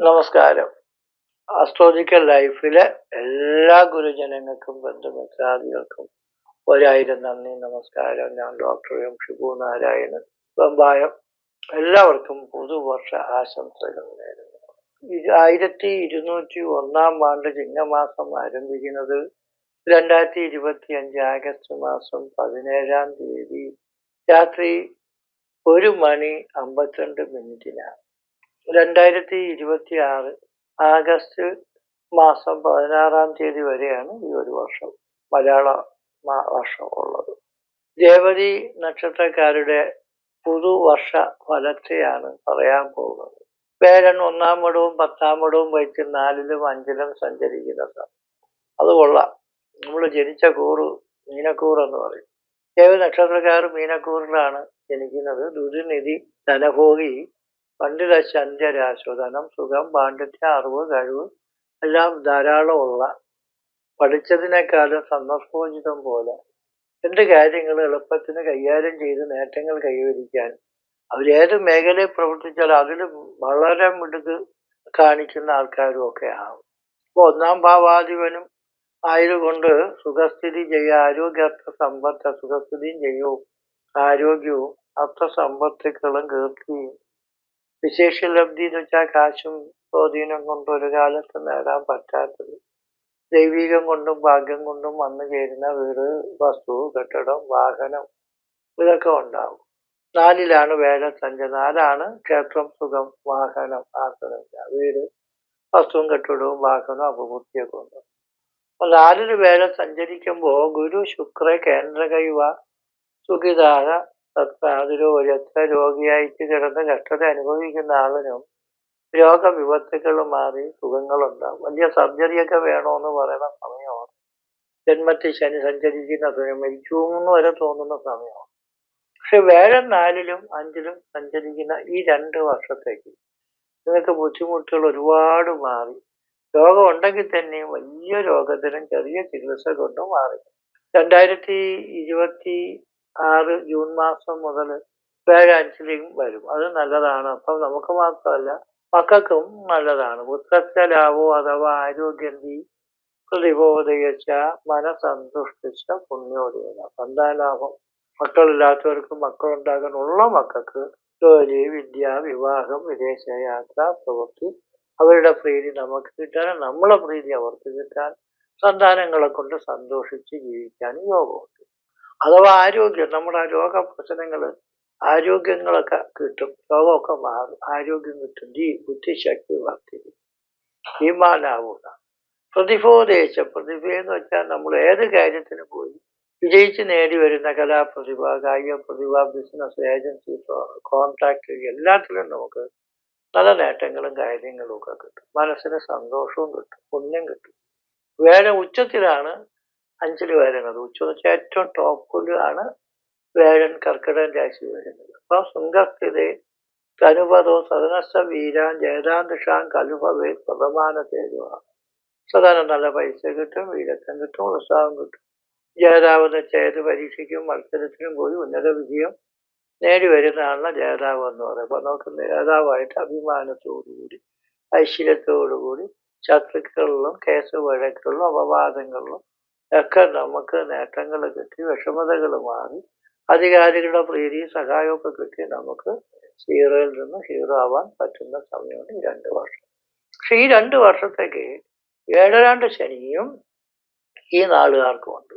നമസ്കാരം. ആസ്ട്രോളജിക്കൽ ലൈഫിലെ എല്ലാ ഗുരുജനങ്ങൾക്കും ബന്ധുമിത്രാദികൾക്കും ഒരായിരം നന്ദി നമസ്കാരം. ഞാൻ ഡോക്ടർ എം ഷിബു നാരായണൻ. ബമ്പായം എല്ലാവർക്കും പുതുവർഷ ആശംസകൾ നേരുന്നു. ആയിരത്തി ഇരുന്നൂറ്റി ഒന്നാം ആണ്ട് ചിങ്ങമാസം ആരംഭിക്കുന്നത് രണ്ടായിരത്തി ഇരുപത്തി അഞ്ച് ആഗസ്റ്റ് മാസം പതിനേഴാം തീയതി രാത്രി ഒരു മണി അമ്പത്തിരണ്ട് മിനിറ്റിനാണ് രണ്ടായിരത്തി ഇരുപത്തി ആറ് ആഗസ്റ്റ് മാസം പതിനാറാം തീയതി വരെയാണ് ഈ ഒരു വർഷം മലയാള വർഷം ഉള്ളത്. രേവതി നക്ഷത്രക്കാരുടെ പുതുവർഷ ഫലത്തെയാണ് പറയാൻ പോകുന്നത്. വേരൻ ഒന്നാം മടവും പത്താം മടവും വഹിച്ച് നാലിലും അഞ്ചിലും സഞ്ചരിക്കുന്നത്. അത് കൊള്ളാം. നമ്മൾ ജനിച്ച കൂറ് മീനക്കൂർ എന്ന് പറയും. ദേവ നക്ഷത്രക്കാർ മീനക്കൂറിലാണ് ജനിക്കുന്നത്. ദുരിനിധി ധനഭോഗി പണ്ഡിത ചന്ദ്രരാശോധനം സുഖം പാണ്ഡിത്യ അറിവ് കഴിവ് എല്ലാം ധാരാളമുള്ള പഠിച്ചതിനേക്കാളും സന്ദർഭോചിതം പോലെ എന്ത് കാര്യങ്ങൾ എളുപ്പത്തിന് കൈകാര്യം ചെയ്ത് നേട്ടങ്ങൾ കൈവരിക്കാൻ അവരേത് മേഖലയിൽ പ്രവർത്തിച്ചാലും അതിൽ വളരെ മിടുക്ക് കാണിക്കുന്ന ആൾക്കാരും ഒക്കെ ആവും. അപ്പോൾ ഒന്നാം ഭാവാധിപനും ആയതുകൊണ്ട് സുഖസ്ഥിതി ചെയ്യുക ആരോഗ്യാർത്ഥ സമ്പത്ത് സുഖസ്ഥിതിയും ചെയ്യും ആരോഗ്യവും അർത്ഥസമ്പത്തുക്കളും കീർത്തിയും വിശേഷലബ്ധി എന്ന് വെച്ചാൽ കാശും സ്വാധീനം കൊണ്ടും ഒരു കാലത്ത് നേടാൻ പറ്റാത്തത്. ദൈവികം കൊണ്ടും ഭാഗ്യം കൊണ്ടും വന്നു ചേരുന്ന വീട് വസ്തു കെട്ടിടം വാഹനം ഇതൊക്കെ ഉണ്ടാവും. നാലിലാണ് വേല സഞ്ച. നാലാണ് ക്ഷേത്രം സുഖം വാഹനം ആസനം വീട് വസ്തുവും കെട്ടിടവും വാഹനവും അപകൃതിയൊക്കെ ഉണ്ട് അപ്പൊ നാലിന് വേല സഞ്ചരിക്കുമ്പോൾ ഗുരു ശുക്ര കേന്ദ്ര കൈവ സുഖിതാക എത്ര രോഗിയായിട്ട് കിടന്ന് കഷ്ടത അനുഭവിക്കുന്ന ആളിനും രോഗവിപത്തുകൾ മാറി സുഖങ്ങളുണ്ടാവും. വലിയ സർജറിയൊക്കെ വേണമെന്ന് പറയുന്ന സമയമാണ്. ജന്മത്തിൽ ശനി സഞ്ചരിക്കുന്ന സമയം മരിക്കുമെന്ന് വരെ തോന്നുന്ന സമയമാണ്. പക്ഷെ വേഴം നാലിലും അഞ്ചിലും സഞ്ചരിക്കുന്ന ഈ രണ്ട് വർഷത്തേക്ക് നിങ്ങൾക്ക് ബുദ്ധിമുട്ടുകൾ ഒരുപാട് മാറി. രോഗം ഉണ്ടെങ്കിൽ തന്നെയും വലിയ രോഗത്തിനും ചെറിയ ചികിത്സ കൊണ്ടും മാറി. രണ്ടായിരത്തി ഇരുപത്തി ആറ് ജൂൺ മാസം മുതൽ വേഴാഞ്ചലിയും വരും. അത് നല്ലതാണ്. അപ്പം നമുക്ക് മാത്രമല്ല മക്കൾക്കും നല്ലതാണ്. പുത്രത്തെ ലാഭോ അഥവാ ആരോഗ്യന്തി പ്രതിബോധയച്ച മനസന്തുഷ്ടിച്ച പുണ്യോദയം എന്താ ലാഭം? മക്കളില്ലാത്തവർക്ക് മക്കളുണ്ടാകാനുള്ള മക്കൾക്ക് ജോലി വിദ്യ വിവാഹം വിദേശയാത്ര പ്രവൃത്തി അവരുടെ പ്രീതി നമുക്ക് കിട്ടാൻ നമ്മളെ പ്രീതി അവർക്ക് കിട്ടാൻ സന്താനങ്ങളെ കൊണ്ട് സന്തോഷിച്ച് ജീവിക്കാനും യോഗമുണ്ട്. അഥവാ ആരോഗ്യം നമ്മുടെ രോഗ പ്രശ്നങ്ങൾ ആരോഗ്യങ്ങളൊക്കെ കിട്ടും രോഗമൊക്കെ മാറും ആരോഗ്യം കിട്ടും. ജീ ബുദ്ധിശക്തി വർദ്ധിക്കും. ഹിമാനാവുക പ്രതിഭോദേശ പ്രതിഭ എന്ന് വെച്ചാൽ നമ്മൾ ഏത് കാര്യത്തിന് പോയി വിജയിച്ച് നേടി വരുന്ന കലാപ്രതിഭ കായിക പ്രതിഭ ബിസിനസ് ഏജൻസി കോൺട്രാക്ട് എല്ലാത്തിലും നമുക്ക് നല്ല നേട്ടങ്ങളും കാര്യങ്ങളും ഒക്കെ കിട്ടും. മനസ്സിന് സന്തോഷവും കിട്ടും പുണ്യം കിട്ടും. വേറെ ഉച്ചത്തിലാണ് അഞ്ചിൽ വരുന്നത് ഉച്ച വെച്ചാൽ ഏറ്റവും ടോപ്പിലാണ് വേഴൻ കർക്കിടകൻ രാശി വരുന്നത്. അപ്പൊ ശൃംഗസ്ഥിതി കനുപതോ സദനസ്ഥ വീരാൻ ജയതാന്തഷാൻ കലുഭവേ പ്രഥമാന തേജുവ സദനം നല്ല പൈസ കിട്ടും വീരത്വം കിട്ടും ഉത്സാഹം കിട്ടും. ജേതാവെന്ന് വെച്ചാൽ ഏത് പരീക്ഷയ്ക്കും മത്സരത്തിനും പോയി ഉന്നത വിജയം നേടി വരുന്നതാണ് ജേതാവ് എന്ന് പറയുന്നത്. അപ്പൊ നമുക്ക് നേതാവായിട്ട് അഭിമാനത്തോടുകൂടി ഐശ്വര്യത്തോടുകൂടി ശത്രുക്കളിലും കേസ് വഴക്കുകളിലും അപവാദങ്ങളിലും ഒക്കെ നമുക്ക് നേട്ടങ്ങൾ കിട്ടി വിഷമതകൾ മാറി. അധികാരികളുടെ പ്രീതി സഹായമൊക്കെ കിട്ടി നമുക്ക് ഹീറോയിൽ നിന്ന് ഹീറോ ആവാൻ പറ്റുന്ന സമയമാണ് ഈ രണ്ട് വർഷം. പക്ഷെ ഈ രണ്ട് വർഷത്തേക്ക് ഏഴരാണ്ട് ശനിയും ഈ നാളുകാർക്കും ഉണ്ട്.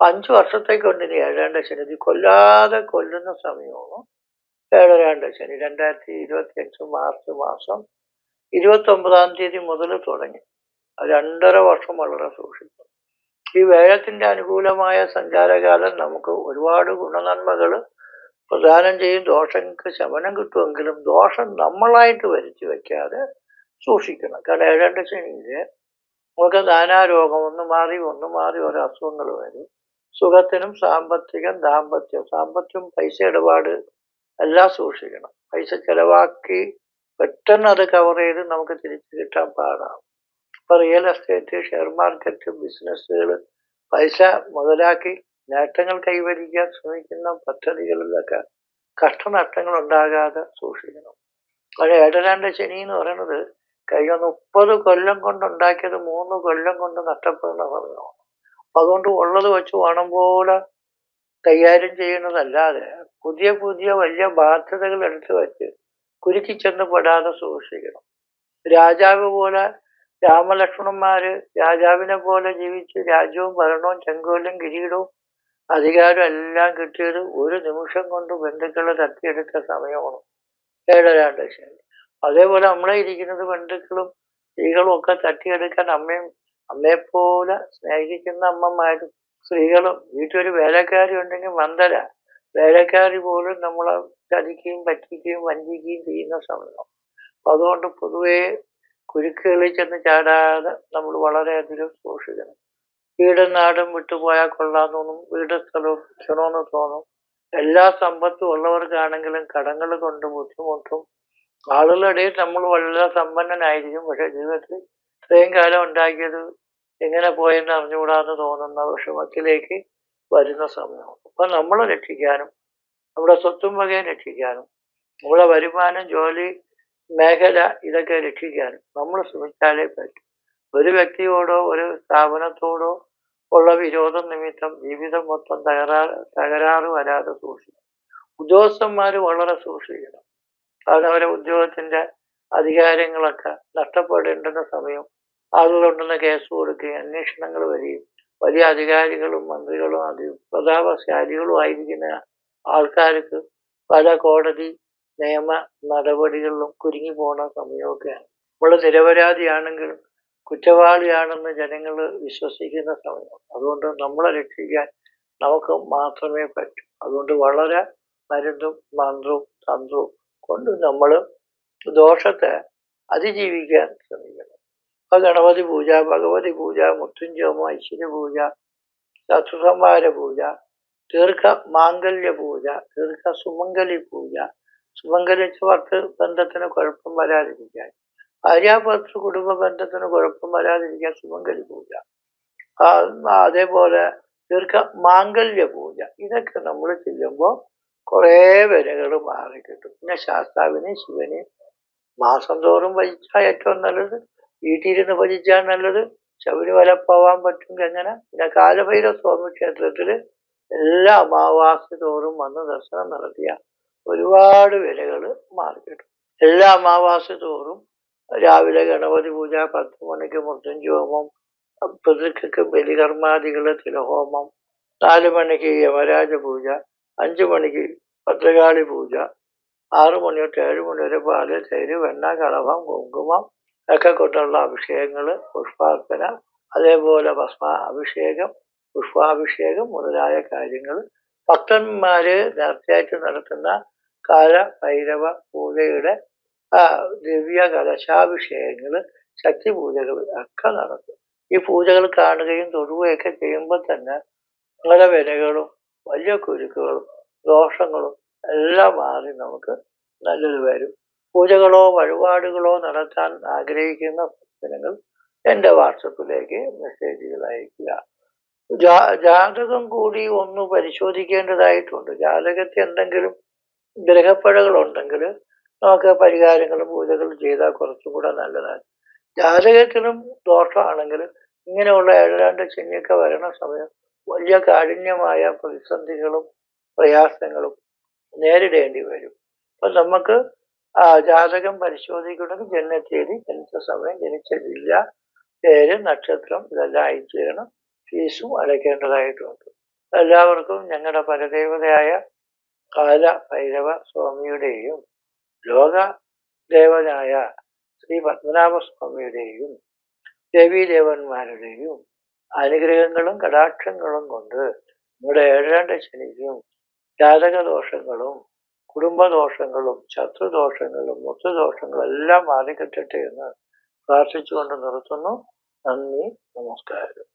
അഞ്ചു വർഷത്തേക്കുണ്ട് ഇനി ഏഴാണ്ട് ശനി. ഇത് കൊല്ലാതെ കൊല്ലുന്ന സമയമാണ് ഏഴരാണ്ട് ശനി. രണ്ടായിരത്തി ഇരുപത്തി അഞ്ച് മാർച്ച് മാസം ഇരുപത്തി ഒമ്പതാം തീയതി മുതൽ തുടങ്ങി. രണ്ടര വർഷം വളരെ സൂക്ഷിക്കും ഈ വേഴത്തിന്റെ അനുകൂലമായ സഞ്ചാരകാലം നമുക്ക് ഒരുപാട് ഗുണനന്മകൾ പ്രദാനം ചെയ്യും. ദോഷങ്ങൾക്ക് ശമനം കിട്ടുമെങ്കിലും ദോഷം നമ്മളായിട്ട് വരുത്തി വെക്കാതെ സൂക്ഷിക്കണം. കാരണം ഏഴാണ്ട് ശനിയിൽ നമുക്ക് നാനാരോഗം ഒന്ന് മാറി ഒന്ന് മാറി ഓരോ അസുഖങ്ങൾ വരും. സുഖത്തിനും സാമ്പത്തികം ദാമ്പത്യം സാമ്പത്തികം പൈസ ഇടപാട് എല്ലാം സൂക്ഷിക്കണം. പൈസ ചെലവാക്കി പെട്ടെന്ന് അത് കവർ ചെയ്ത് നമുക്ക് തിരിച്ചു കിട്ടാൻ പാടാണ്. ഇപ്പൊ റിയൽ എസ്റ്റേറ്റ് ഷെയർ മാർക്കറ്റ് ബിസിനസ്സുകൾ പൈസ മുതലാക്കി നേട്ടങ്ങൾ കൈവരിക്കാൻ ശ്രമിക്കുന്ന പദ്ധതികളിലൊക്കെ കഷ്ടനഷ്ടങ്ങൾ ഉണ്ടാകാതെ സൂക്ഷിക്കണം. അത് ഏഴരാണ്ട് ശനി എന്ന് പറയുന്നത് കഴിഞ്ഞ മുപ്പത് കൊല്ലം കൊണ്ട് ഉണ്ടാക്കിയത് മൂന്ന് കൊല്ലം കൊണ്ട് നഷ്ടപ്പെടുന്ന സമയമാണ്. അപ്പൊ അതുകൊണ്ട് ഉള്ളത് വെച്ച് വേണം പോലെ കൈകാര്യം ചെയ്യുന്നതല്ലാതെ പുതിയ പുതിയ വലിയ ബാധ്യതകൾ എടുത്തു വെച്ച് കുരുക്കി ചെന്ന് പെടാതെ സൂക്ഷിക്കണം. രാജാവ് പോലെ രാമലക്ഷ്മണന്മാര് രാജാവിനെ പോലെ ജീവിച്ച് രാജ്യവും ഭരണവും ചെങ്കോലും കിരീടവും അധികാരം എല്ലാം കിട്ടിയത് ഒരു നിമിഷം കൊണ്ട് ബന്ധുക്കളെ തട്ടിയെടുത്ത സമയമാണ്. ഏഴരാണ്ട് അതേപോലെ നമ്മളെ ഇരിക്കുന്നത് ബന്ധുക്കളും സ്ത്രീകളും ഒക്കെ തട്ടിയെടുക്കാൻ അമ്മയും അമ്മയെപ്പോലെ സ്നേഹിക്കുന്ന അമ്മമാരും സ്ത്രീകളും വീട്ടിലൊരു വേലക്കാരി ഉണ്ടെങ്കിൽ മന്ദര. വേലക്കാരി പോലും നമ്മളെ ചതിക്കുകയും പറ്റിക്കുകയും വഞ്ചിക്കുകയും ചെയ്യുന്ന സമയം. അതുകൊണ്ട് പൊതുവേ കുരുക്കുകളിൽ ചെന്ന് ചാടാതെ നമ്മൾ വളരെയധികം സൂക്ഷിക്കണം. വീടും നാടും വിട്ടുപോയാൽ കൊള്ളാമെന്നൊന്നും വീട് സ്ഥലവും ക്ഷണമെന്ന് തോന്നും. എല്ലാ സമ്പത്തും ഉള്ളവർക്കാണെങ്കിലും കടങ്ങൾ കൊണ്ട് ബുദ്ധിമുട്ടും. ആളുകളുടെ ഇടയിൽ നമ്മൾ വളരെ സമ്പന്നനായിരിക്കും. പക്ഷെ ജീവിതത്തിൽ ഇത്രയും കാലം ഉണ്ടാക്കിയത് എങ്ങനെ പോയെന്ന് അറിഞ്ഞുകൂടാന്ന് തോന്നുന്ന വിഷമത്തിലേക്ക് വരുന്ന സമയം. അപ്പൊ നമ്മളെ രക്ഷിക്കാനും നമ്മുടെ സ്വത്തും വകയും രക്ഷിക്കാനും നമ്മുടെ വരുമാനം ജോലി മേഖല ഇതൊക്കെ രക്ഷിക്കാനും. നമ്മൾ ശ്രമിച്ചാലേ പറ്റും ഒരു വ്യക്തിയോടോ ഒരു സ്ഥാപനത്തോടോ ഉള്ള വിരോധം നിമിത്തം ജീവിതം മൊത്തം തകരാറ് തകരാറ് വരാതെ സൂക്ഷിക്കണം. ഉദ്യോഗസ്ഥന്മാർ വളരെ സൂക്ഷിക്കണം. കാരണം അവരെ ഉദ്യോഗത്തിന്റെ അധികാരങ്ങളൊക്കെ നഷ്ടപ്പെടേണ്ടുന്ന സമയം ആളുകളുണ്ടെന്ന കേസ് കൊടുക്കുകയും അന്വേഷണങ്ങൾ വരികയും വലിയ അധികാരികളും മന്ത്രികളും അതി പ്രതാപശാലികളും ആയിരിക്കുന്ന ആൾക്കാർക്ക് പല കോടതി നിയമ നടപടികളിലും കുരുങ്ങി പോണ സമയമൊക്കെയാണ് നമ്മൾ നിരപരാധിയാണെങ്കിലും കുറ്റവാളിയാണെന്ന് ജനങ്ങൾ വിശ്വസിക്കുന്ന സമയം. അതുകൊണ്ട് നമ്മളെ രക്ഷിക്കാൻ നമുക്ക് മാത്രമേ പറ്റൂ. അതുകൊണ്ട് വളരെ മരുന്നും മന്ത്രവും തന്ത്രവും കൊണ്ട് നമ്മൾ ദോഷത്തെ അതിജീവിക്കാൻ ശ്രമിക്കണം. അപ്പൊ ഗണപതി പൂജ ഭഗവതി പൂജ മുത്തുഞ്ചോമ ഐശ്വര്യ പൂജ ശത്രുസംഹാര പൂജ ദീർഘ മാംഗല്യ പൂജ ദീർഘ സുമംഗലി പൂജ സുമംഗലിച്ച ഭർത്തൃ ബന്ധത്തിന് കുഴപ്പം വരാതിരിക്കാൻ. ഭാര്യാഭർത്തൃ കുടുംബ ബന്ധത്തിന് കുഴപ്പം വരാതിരിക്കാൻ സുമംഗലി പൂജ അതേപോലെ ദീർഘ മാംഗല്യ പൂജ ഇതൊക്കെ നമ്മൾ ചെല്ലുമ്പോൾ കുറേ വിലകൾ മാറിക്കിട്ടും. പിന്നെ ശാസ്താവിനെ ശിവനെ മാസം തോറും ഭജിച്ചാൽ ഏറ്റവും നല്ലത്. വീട്ടിലിരുന്ന് ഭജിച്ചാൽ നല്ലത്. ശബരിമല പോവാൻ പറ്റുമെങ്കിൽ എങ്ങനെ? പിന്നെ കാലഭൈരവ സ്വാമി ക്ഷേത്രത്തിൽ എല്ലാ അമാവാസി തോറും വന്ന് ദർശനം നടത്തിയ ഒരുപാട് വിലകൾ മാറിക്കിട്ടും. എല്ലാ അമാവാസ തോറും രാവിലെ ഗണപതി പൂജ പത്ത് മണിക്ക് മൃത്യുഞ്ജോമം പിതൃക്ക് ബലികർമാദികൾ തിലഹോമം നാല് മണിക്ക് യമരാജ പൂജ അഞ്ചു മണിക്ക് ഭദ്രകാളി പൂജ ആറു മണി തൊട്ട് ഏഴ് മണി വരെ പാൽ തൈര് വെണ്ണ കളഭം കുങ്കുമം ഒക്കെ കൊണ്ടുള്ള അഭിഷേകങ്ങൾ പുഷ്പാർച്ചന അതേപോലെ ഭസ്മ അഭിഷേകം പുഷ്പാഭിഷേകം മുതലായ കാര്യങ്ങൾ ഭക്തന്മാര് നേർച്ചയായിട്ട് നടത്തുന്ന കാല ഭൈരവ പൂജയുടെ ദിവ്യ കലശാഭിഷേകങ്ങൾ ശക്തി പൂജകൾ ഒക്കെ നടക്കും. ഈ പൂജകൾ കാണുകയും തൊടുകയൊക്കെ ചെയ്യുമ്പോൾ തന്നെ പല വിലകളും വലിയ കുരുക്കുകളും ദോഷങ്ങളും എല്ലാം മാറി നമുക്ക് നല്ലത് വരും. പൂജകളോ വഴിപാടുകളോ നടത്താൻ ആഗ്രഹിക്കുന്ന ഭക്തനങ്ങൾ എന്റെ വാട്സപ്പിലേക്ക് മെസ്സേജുകൾ അയക്കുക ജാതകം കൂടി ഒന്ന് പരിശോധിക്കേണ്ടതായിട്ടുണ്ട്. ജാതകത്തിൽ എന്തെങ്കിലും ഗ്രഹപ്പഴകളുണ്ടെങ്കിൽ നമുക്ക് പരിഹാരങ്ങളും പൂജകളും ചെയ്താൽ കുറച്ചും കൂടെ നല്ലതാണ്. ജാതകത്തിലും ദോഷമാണെങ്കിൽ ഇങ്ങനെയുള്ള ഏഴാണ്ട് ശനിയൊക്കെ വരണ സമയം വലിയ കാഠിന്യമായ പ്രതിസന്ധികളും പ്രയാസങ്ങളും നേരിടേണ്ടി വരും. അപ്പൊ നമുക്ക് ജാതകം പരിശോധിക്കണമെങ്കിൽ ജനനത്തീയതി ജനിച്ച സമയം ജനിച്ച ജില്ല പേര് നക്ഷത്രം ഇതെല്ലാം അയച്ചു തരണം. ഫീസും അടയ്ക്കേണ്ടതായിട്ടുണ്ട്. എല്ലാവർക്കും ഞങ്ങളുടെ പരദേവതയായ കാല ഭൈരവ സ്വാമിയുടെയും ലോക ദേവനായ ശ്രീ പത്മനാഭസ്വാമിയുടെയും ദേവീദേവന്മാരുടെയും അനുഗ്രഹങ്ങളും കടാക്ഷങ്ങളും കൊണ്ട് നിങ്ങളുടെ ഏഴാണ്ട് ശനിയും ജാതകദോഷങ്ങളും കുടുംബദോഷങ്ങളും ശത്രുദോഷങ്ങളും മുത്തുദോഷങ്ങളും എല്ലാം മാറിക്കിട്ടട്ടെ എന്ന് പ്രാർത്ഥിച്ചുകൊണ്ട് നിർത്തുന്നു. നന്ദി നമസ്കാരം.